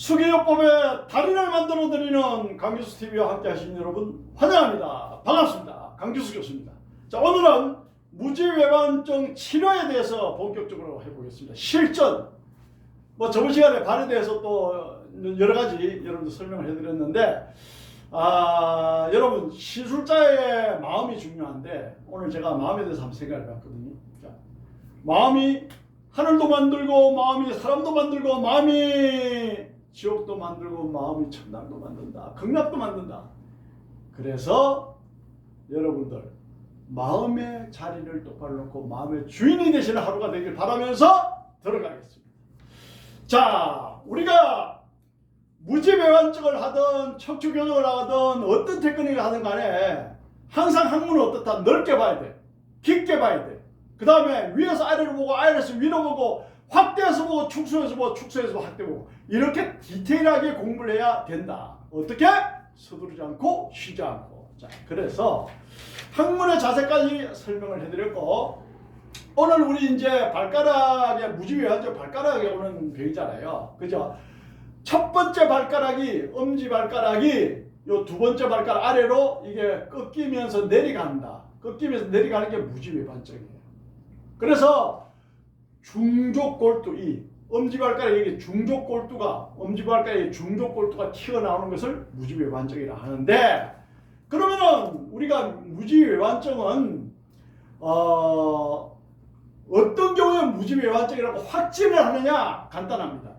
수기요법의 달인을 만들어 드리는 강규수 TV와 함께 하시는 여러분 환영합니다. 반갑습니다. 강규수 교수입니다. 자, 오늘은 무지외반증 치료에 대해서 본격적으로 해보겠습니다. 실전. 뭐 저번 시간에 발에 대해서 또 여러 가지 여러분들 설명을 해드렸는데 아, 여러분 시술자의 마음이 중요한데 오늘 제가 마음에 대해서 한번 생각해 봤거든요. 자, 마음이 하늘도 만들고 마음이 사람도 만들고 마음이 지옥도 만들고 마음이 천당도 만든다. 극락도 만든다. 그래서 여러분들 마음의 자리를 똑바로 놓고 마음의 주인이 되시는 하루가 되길 바라면서 들어가겠습니다. 자, 우리가 무지배반증을 하든 척추교정을 하든 어떤 테크닉을 하든 간에 항상 학문은 어떻다? 넓게 봐야 돼. 깊게 봐야 돼. 그 다음에 위에서 아래로 보고 아래에서 위로 보고 확대해서 보고 축소해서 보고 축소해서 보고 확대 보고 이렇게 디테일하게 공부를 해야 된다. 어떻게? 서두르지 않고 쉬지 않고. 자, 그래서 학문의 자세까지 설명을 해드렸고 오늘 우리 이제 발가락에 무지외환적 발가락에 오는 병이잖아요. 그죠? 첫 번째 발가락이 엄지 발가락이 요 두 번째 발가락 아래로 이게 꺾이면서 내려간다. 꺾이면서 내려가는 게 무지외 반증이에요. 그래서 중족골두 이 엄지발가락에 이게 중족골두가 엄지발가락에 중족골두가 튀어나오는 것을 무지외반증이라 하는데 그러면은 우리가 무지외반증은 어 어떤 경우에 무지외반증이라고 확진을 하느냐 간단합니다.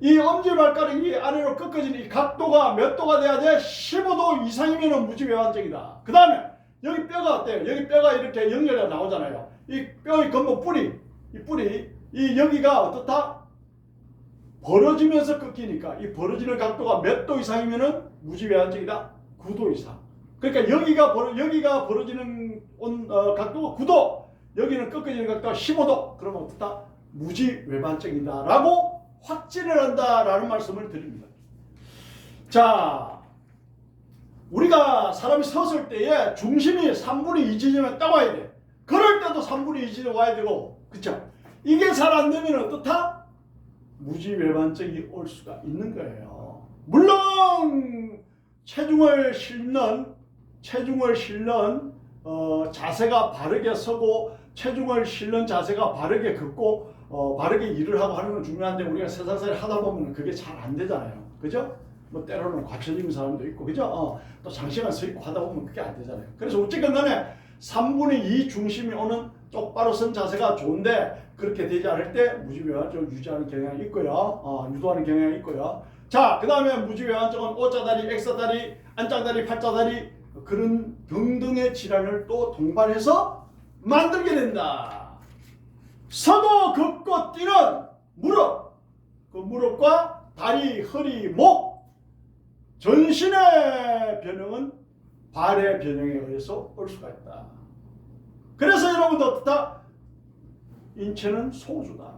이 엄지발가락이 아래로 꺾어지는 이 각도가 몇 도가 돼야 돼? 15도 이상이면 무지외반증이다. 그 다음에 여기 뼈가 어때요? 여기 뼈가 이렇게 연결이 나오잖아요. 이 뼈의 근본 뿌리, 이 뿌리, 이 여기가 어떻다? 벌어지면서 꺾이니까 이 벌어지는 각도가 몇 도 이상이면은 무지외환증이다. 9도 이상. 그러니까 여기가 벌어 여기가 벌어지는 온, 어, 각도가 9도, 여기는 꺾어지는 각도가 15도. 그러면 어떻다? 무지외반증이다라고 확진을 한다라는 말씀을 드립니다. 자, 우리가 사람이 섰을 때에 중심이 3분의 2 지점에 딱 와야 돼. 그럴 때도 3분의 2 지점 와야 되고, 그쵸? 이게 잘 안 되면 어떻다? 무지외반증이 올 수가 있는 거예요. 물론 체중을 실는 체중을 실는 어, 자세가 바르게 서고 체중을 실는 자세가 바르게 긋고 어, 바르게 일을 하고 하는 건 중요한데 우리가 세상살이 하다 보면 그게 잘 안 되잖아요. 그죠? 뭐 때로는 과처진 사람도 있고 그죠? 어, 또 장시간 서 있고 하다 보면 그게 안 되잖아요. 그래서 어쨌건 간에 3분의 2 중심이 오는 똑바로 선 자세가 좋은데 그렇게 되지 않을 때 무지외환증을 유지하는 경향이 있고요. 어, 유도하는 경향이 있고요. 자, 그 다음에 무지외환증은 O자다리, X자다리, 안짝다리, 팔자다리 그런 등등의 질환을 또 동반해서 만들게 된다. 서도 긋고 뛰는 무릎, 그 무릎과 다리, 허리, 목, 전신의 변형은 발의 변형에 의해서 올 수가 있다. 그래서 여러분도 어떻다? 인체는 소주다.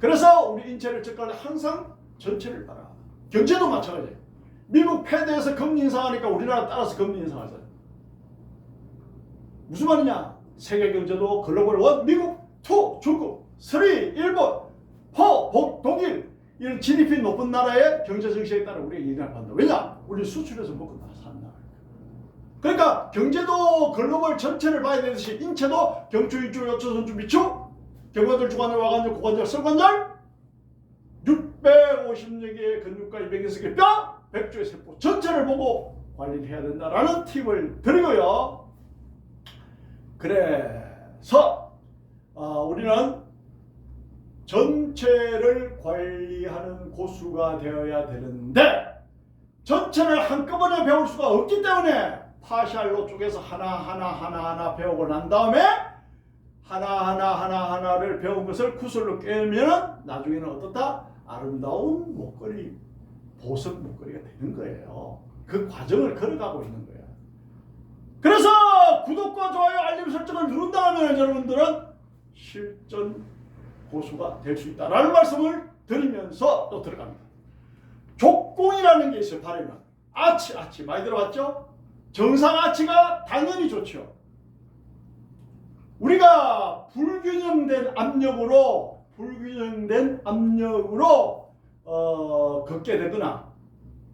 그래서 우리 인체를 때 항상 전체를 봐라. 경제도 마찬가지예요. 미국 패드에서 금리 인상하니까 우리나라 따라서 금리 인상하잖아요. 무슨 말이냐? 세계 경제도 글로벌 원, 미국, 투, 중국, 쓰리, 일본, 포, 복, 독일 이런 GDP 높은 나라의 경제 정책에 따라 우리가 인상을 한다. 왜냐? 우리 수출해서 먹고 다 산다. 그러니까 경제도 글로벌 전체를 봐야 되듯이 인체도 경추, 인추, 요추, 선추, 미추, 경관절, 주관절, 와관절, 고관절, 설관절? 650여 개의 근육과 206개 뼈, 100조의 세포 전체를 보고 관리를 해야 된다라는 팁을 드리고요. 그래서 어, 우리는 전체를 관리하는 고수가 되어야 되는데 전체를 한꺼번에 배울 수가 없기 때문에 파샬로 쪽에서 하나하나 하나하나 배우고 난 다음에 하나하나 하나하나를 배운 것을 구슬로 깨면 나중에는 어떻다? 아름다운 목걸이, 보석 목걸이가 되는 거예요. 그 과정을 걸어가고 있는 거예요. 그래서 구독과 좋아요, 알림 설정을 누른다면 여러분들은 실전 고수가 될 수 있다라는 말씀을 드리면서 또 들어갑니다. 족공이라는 게 있어요. 발에는 아치, 아치 많이 들어봤죠? 정상 아치가 당연히 좋죠. 우리가 불균형된 압력으로 불균형된 압력으로 어, 걷게 되거나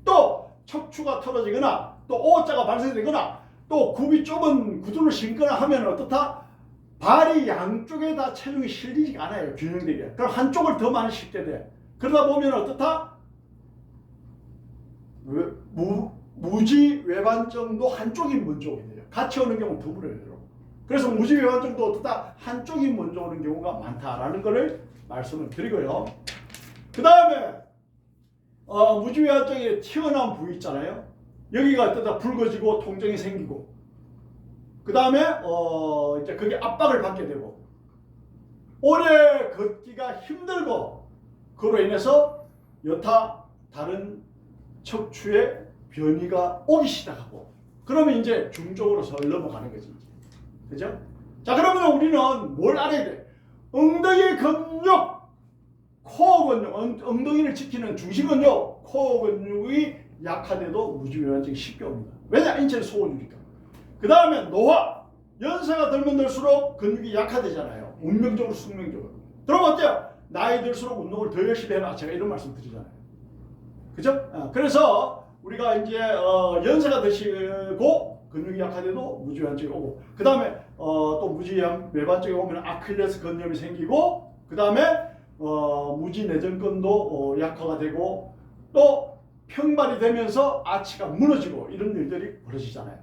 또 척추가 틀어지거나 또 O자가 발생되거나 또 굽이 좁은 구두를 신거나 하면 어떻다? 발이 양쪽에 다 체중이 실리지가 않아요. 균형되게. 그럼 한쪽을 더 많이 싣게 돼. 그러다 보면 어떻다? 외- 무, 무지 외반증도 한쪽이 먼저 오게 돼요. 같이 오는 경우 두 분이에요. 그래서 무지 외반증도 어떻다? 한쪽이 먼저 오는 경우가 많다라는 것을 말씀을 드리고요. 그 다음에 어, 무지 외반증이 튀어나온 부위 있잖아요. 여기가 어떠다 붉어지고 통증이 생기고 그 다음에 어, 이제 그게 압박을 받게 되고 오래 걷기가 힘들고 그로 인해서 여타 다른 척추에 변이가 오기 시작하고 그러면 이제 중쪽으로 서 넘어가는 거지. 그죠? 자 그러면 우리는 뭘 알아야 돼? 엉덩이 근육, 코어 근육, 엉, 엉덩이를 지키는 중심 근육, 코어 근육이 약화돼도 무지외환증이 쉽게 옵니다. 왜냐? 인체는 소원이니까. 그 다음에 노화, 연세가 들면 들수록 근육이 약화되잖아요. 운명적으로 숙명적으로. 그럼 어때요? 나이 들수록 운동을 더 열심히 해라. 제가 이런 말씀 드리잖아요. 그죠? 어, 그래서 우리가 이제 어, 연세가 드시고 근육이 약화돼도 무지환증이 오고 그 다음에 어, 또 무지염 외반증이 오면 아킬레스 건염이 생기고 그 다음에 어, 무지내전근도 어, 약화가 되고 또 평발이 되면서 아치가 무너지고 이런 일들이 벌어지잖아요.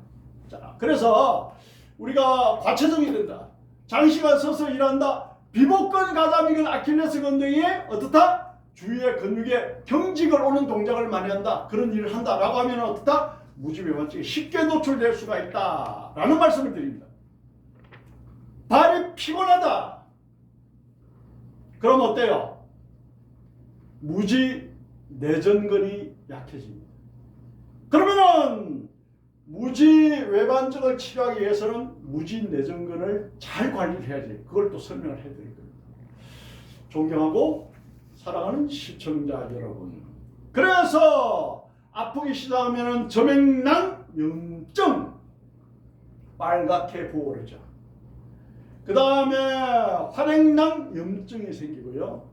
자, 그래서 우리가 과체적이 된다. 장시간 서서 일한다. 비복근 가자미근 아킬레스 건 등에 어떻다? 주위의 근육에 경직을 오는 동작을 많이 한다. 그런 일을 한다라고 하면 어떻다? 무지배반증에 쉽게 노출될 수가 있다라는 말씀을 드립니다. 발이 피곤하다. 그럼 어때요? 무지 내전근이 약해집니다. 그러면은 무지 외반증을 치료하기 위해서는 무지 내전근을 잘 관리를 해야지. 그걸 또 설명을 해드릴 겁니다. 존경하고 사랑하는 시청자 여러분. 그래서 아프기 시작하면은 점액낭 염증 빨갛게 부어오르죠. 그 다음에 활액낭 염증이 생기고요.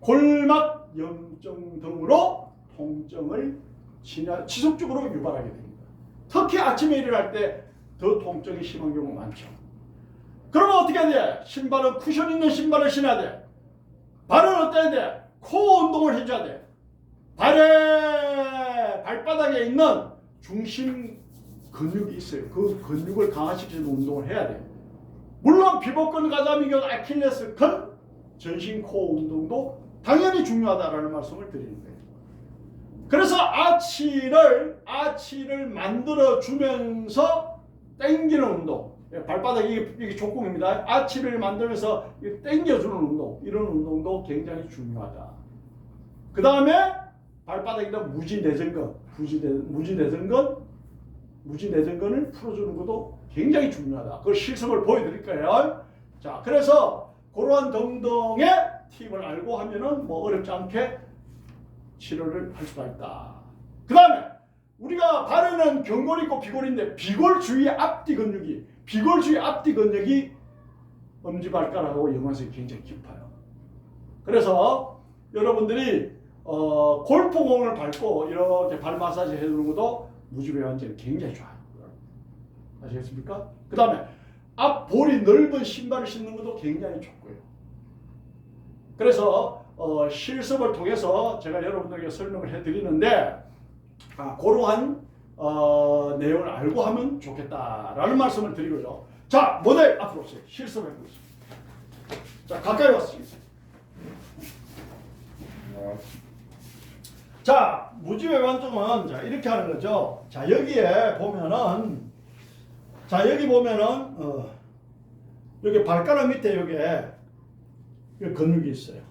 골막 염증 등으로 통증을 지나- 지속적으로 유발하게 됩니다. 특히 아침에 일어날 때 더 통증이 심한 경우가 많죠. 그러면 어떻게 해야 돼? 신발은 쿠션 있는 신발을 신어야 돼. 발은 어때야 돼? 코어 운동을 해줘야 돼. 발에 발바닥에 있는 중심 근육이 있어요. 그 근육을 강화시키는 운동을 해야 돼. 물론 비복근 가자미경 아킬레스건 전신 코어 운동도 당연히 중요하다라는 말씀을 드리는 거예요. 그래서 아치를 아치를 만들어 주면서 당기는 운동. 예, 발바닥이 이게, 조공입니다. 아치를 만들면서 이 당겨주는 운동. 이런 운동도 굉장히 중요하다. 그 다음에 발바닥에다 무지 내전근, 무지 내전근, 무지 내전근을 풀어주는 것도 굉장히 중요하다. 그 실습을 보여드릴 거예요. 자, 그래서 그러한 등등의 팁을 알고 하면은 뭐 어렵지 않게 치료를 할 수가 있다. 그 다음에 우리가 발에는 경골이 있고 비골인데 비골 주위 앞뒤 근육이 비골 주위 앞뒤 근육이 엄지발가락하고 연관성이 굉장히 깊어요. 그래서 여러분들이 어, 골프공을 밟고 이렇게 발 마사지 해주는 것도 무지배환증이 굉장히 좋아요. 아시겠습니까? 그 다음에 앞볼이 넓은 신발을 신는 것도 굉장히 좋고요. 그래서 어, 실습을 통해서 제가 여러분들에게 설명을 해드리는데 아, 그러한 어, 내용을 알고 하면 좋겠다라는 말씀을 드리고요. 자, 모델 앞으로 오세요. 실습해 보겠습니다. 자, 가까이 왔습니다. 자, 무지외반증은 자, 이렇게 하는 거죠. 자, 여기에 보면은 자, 여기 보면은 어, 여기 발가락 밑에 여기에 여기 근육이 있어요.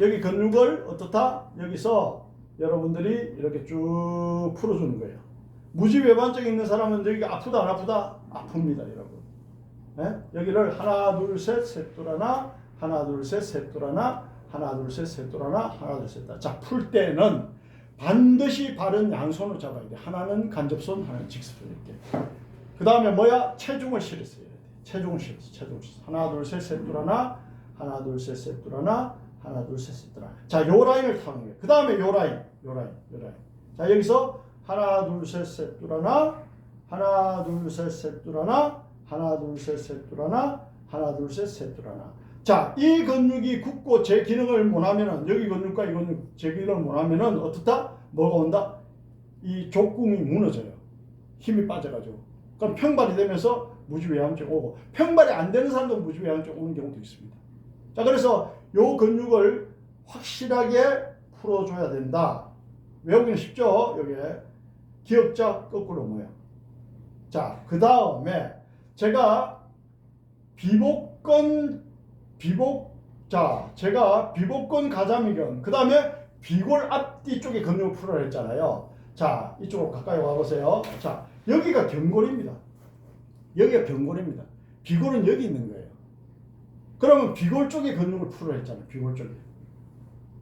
여기 근육을 어떻다? 여기서 여러분들이 이렇게 쭉 풀어주는 거예요. 무지외반증 있는 사람은 여기 아프다 안 아프다? 아픕니다, 여러분. 예? 여기를 하나 둘셋 셋돌아나 하나 둘셋 셋돌아나 하나 둘셋 셋돌아나 하나 둘셋 자풀 때는 반드시 발은 양손으로 잡아야 돼. 하나는 간접손, 하나는 직선손 이렇게. 그 다음에 뭐야? 체중을 실었어야 돼. 체중을 실었어. 체중을 실었어. 하나 둘셋 셋돌아나 하나 둘셋 셋돌아나 하나 둘셋 셋더라. 자, 요 라인을 타는 거예요. 그 다음에 요 라인, 요 라인, 요 라인. 자, 여기서 하나 둘셋 셋더라나 하나 둘셋 셋더라나 하나 둘셋 셋더라나 하나 둘셋 셋더라나. 자, 이 근육이 굳고 제 기능을 못하면은 여기 근육과 이 근육 제 기능을 못하면은 어떻다? 뭐가 온다? 이 족궁이 무너져요. 힘이 빠져가지고. 그럼 평발이 되면서 무지외환증 오고 평발이 안 되는 사람도 무지외환증 오는 경우도 있습니다. 자, 그래서 요 근육을 확실하게 풀어줘야 된다. 외우기는 쉽죠? 여기에 기억자 거꾸로 모양. 자, 그 다음에 제가 비복근 비복 자 제가 비복근 가자미근 그 다음에 비골 앞뒤 쪽에 근육을 풀어라 했잖아요. 자 이쪽으로 가까이 와보세요. 자 여기가 경골입니다. 여기가 경골입니다. 비골은 여기 있는 거예요. 그러면 비골 쪽에 근육을 풀어라 했잖아요. 비골 쪽에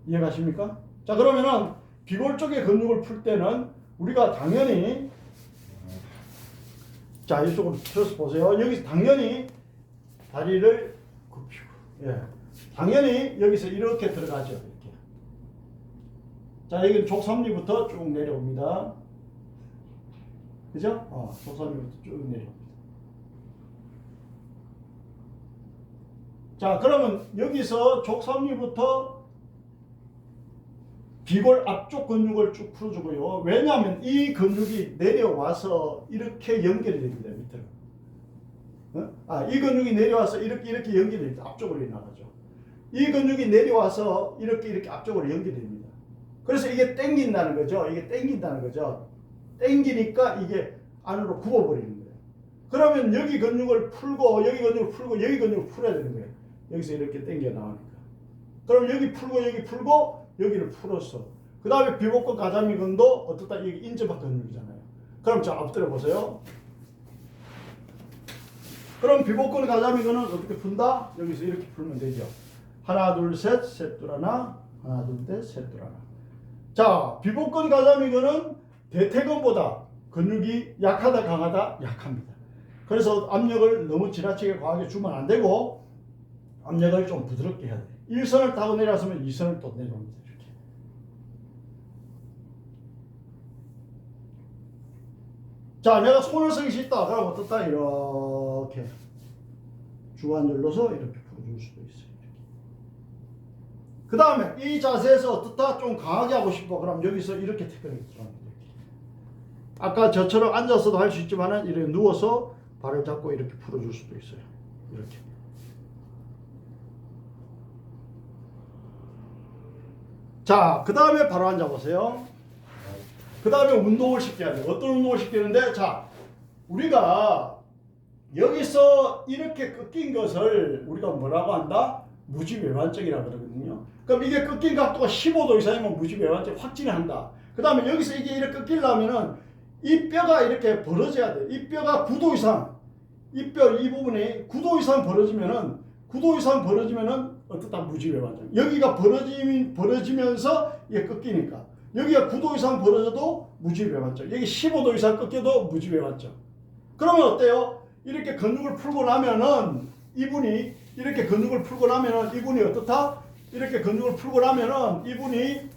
이해가십니까? 자 그러면은 비골 쪽에 근육을 풀 때는 우리가 당연히 자 이쪽으로 펴서 보세요. 여기서 당연히 다리를 굽히고 예. 당연히 여기서 이렇게 들어가죠. 이렇게. 자 여기는 족삼리부터 쭉 내려옵니다. 그죠? 어, 족삼리부터 쭉 내려옵니다. 자 그러면 여기서 족삼리부터 비골 앞쪽 근육을 쭉 풀어주고요. 왜냐하면 이 근육이 내려와서 이렇게 연결이 됩니다. 밑으로. 어? 아, 이 근육이 내려와서 이렇게 이렇게 연결이 됩니다. 앞쪽으로 나가죠. 이 근육이 내려와서 이렇게 이렇게 앞쪽으로 연결이 됩니다. 그래서 이게 땡긴다는 거죠. 이게 땡긴다는 거죠. 땡기니까 이게 안으로 굽어버리는 거예요. 그러면 여기 근육을 풀고 여기 근육을 풀고 여기 근육을 풀어야 되는 거예요. 여기서 이렇게 땡겨 나오니까. 그럼 여기 풀고 여기 풀고 여기를 풀었어. 그 다음에 비복근 가자미근도 어떻다 이게 인접한 근육이잖아요. 그럼 자 엎드려 보세요. 그럼 비복근 가자미근은 어떻게 푼다? 여기서 이렇게 풀면 되죠. 하나 둘셋 셋둘 하나 하나 둘셋셋둘 하나. 자 비복근 가자미근은 대퇴근보다 근육이 약하다 강하다 약합니다. 그래서 압력을 너무 지나치게 과하게 주면 안 되고 압력을 좀 부드럽게 해야 돼. 1선을 타고 내려서면 2선을 또 내려옵니다. 이렇게. 자, 내가 손을 쓰기 싫다. 그럼 어떻다? 이렇게 주관절로서 이렇게 풀어줄 수도 있어요. 그 다음에 이 자세에서 어떻다? 좀 강하게 하고 싶어. 그럼 여기서 이렇게 태근이 들어갑니다. 아까 저처럼 앉아서도 할 수 있지만은 이렇게 누워서 발을 잡고 이렇게 풀어줄 수도 있어요. 이렇게. 자, 그 다음에 바로 앉아보세요. 그 다음에 운동을 시켜야 돼요. 어떤 운동을 시키는데, 자, 우리가 여기서 이렇게 꺾인 것을 우리가 뭐라고 한다? 무지외환증이라고 그러거든요. 그럼 이게 꺾인 각도가 15도 이상이면 무지외환증 확진을 한다. 그 다음에 여기서 이게 이렇게 꺾이려면은 이 뼈가 이렇게 벌어져야 돼. 이 뼈가 9도 이상, 이 뼈 이 부분이 9도 이상 벌어지면은 9도 이상 벌어지면은 어떻다 무지외환증. 여기가 벌어지 벌어지면서 이게 꺾이니까 여기가 9도 이상 벌어져도 무지외환증. 여기 15도 이상 꺾여도 무지외환증. 그러면 어때요? 이렇게 근육을 풀고 나면은 이분이 이렇게 근육을 풀고 나면은 이분이 어떻다? 이렇게 근육을 풀고 나면은 이분이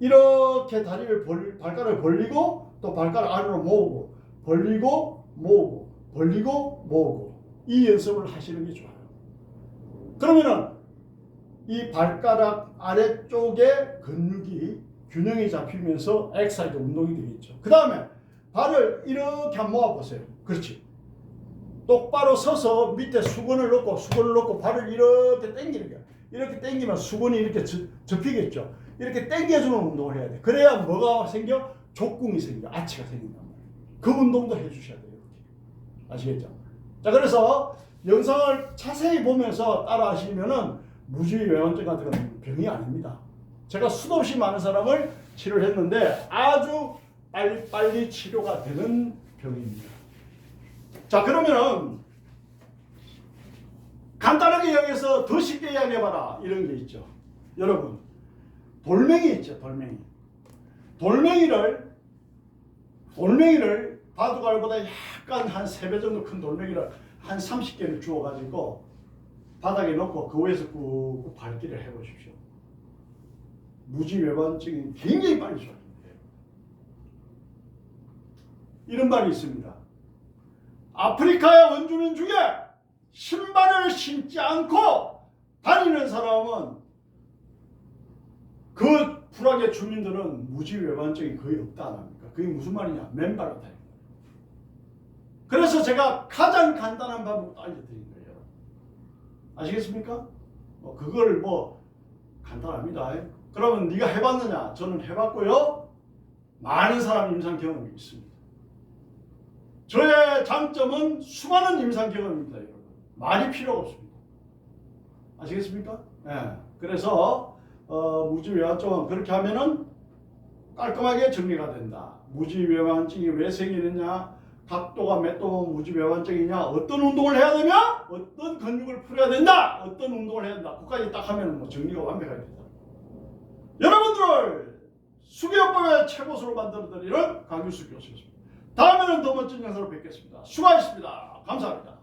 이렇게 다리를 벌, 발가락을 벌리고 또 발가락 아래로 모으고 벌리고 모으고 벌리고 모으고 이 연습을 하시는 게 좋아요. 그러면은 이 발가락 아래쪽에 근육이 균형이 잡히면서 엑사이드 운동이 되겠죠. 그 다음에 발을 이렇게 한번 모아보세요. 그렇지. 똑바로 서서 밑에 수건을 넣고 수건을 넣고 발을 이렇게 당기는 거야. 이렇게 당기면 수건이 이렇게 저, 접히겠죠. 이렇게 당겨주는 운동을 해야 돼. 그래야 뭐가 생겨? 족궁이 생겨. 아치가 생긴단 말이에요. 그 운동도 해주셔야 돼요. 아시겠죠? 자, 그래서 영상을 자세히 보면서 따라 하시면은 무지외환증 같은 건 병이 아닙니다. 제가 수도 없이 많은 사람을 치료를 했는데 아주 빨리 빨리 치료가 되는 병입니다. 자 그러면은 간단하게 이야기해서 더 쉽게 이야기해봐라 이런 게 있죠. 여러분 돌멩이 있죠 돌멩이. 돌멩이를 돌멩이를 바둑알보다 약간 한 3배 정도 큰 돌멩이를 한 30개를 주워가지고 바닥에 놓고 그 위에서 꾹꾹 밟기를 해보십시오. 무지외반증이 굉장히 빨리 좋아집니다. 이런 말이 있습니다. 아프리카의 원주민 중에 신발을 신지 않고 다니는 사람은 그 불악의 주민들은 무지외반증이 거의 없다 안 합니까? 그게 무슨 말이냐? 맨발로 다니는 거예요. 그래서 제가 가장 간단한 방법을 알려드린 거예요. 아시겠습니까? 뭐 그걸 뭐 간단합니다. 그러면 네가 해봤느냐? 저는 해봤고요. 많은 사람 임상 경험이 있습니다. 저의 장점은 수많은 임상 경험입니다, 여러분. 말이 필요가 없습니다. 아시겠습니까? 예. 그래서 어, 무지외환증은 그렇게 하면은 깔끔하게 정리가 된다. 무지외환증이 왜 생기느냐? 각도가 몇 도면 무지외환증이냐? 어떤 운동을 해야 되냐? 어떤 근육을 풀어야 된다? 어떤 운동을 해야 된다? 그까지 딱 하면 뭐 정리가 완벽하게 된다. 여러분들 수교법의 최고수로 만들어드리는 강규수 교수였습니다. 다음에는 더 멋진 영상으로 뵙겠습니다. 수고하셨습니다. 감사합니다.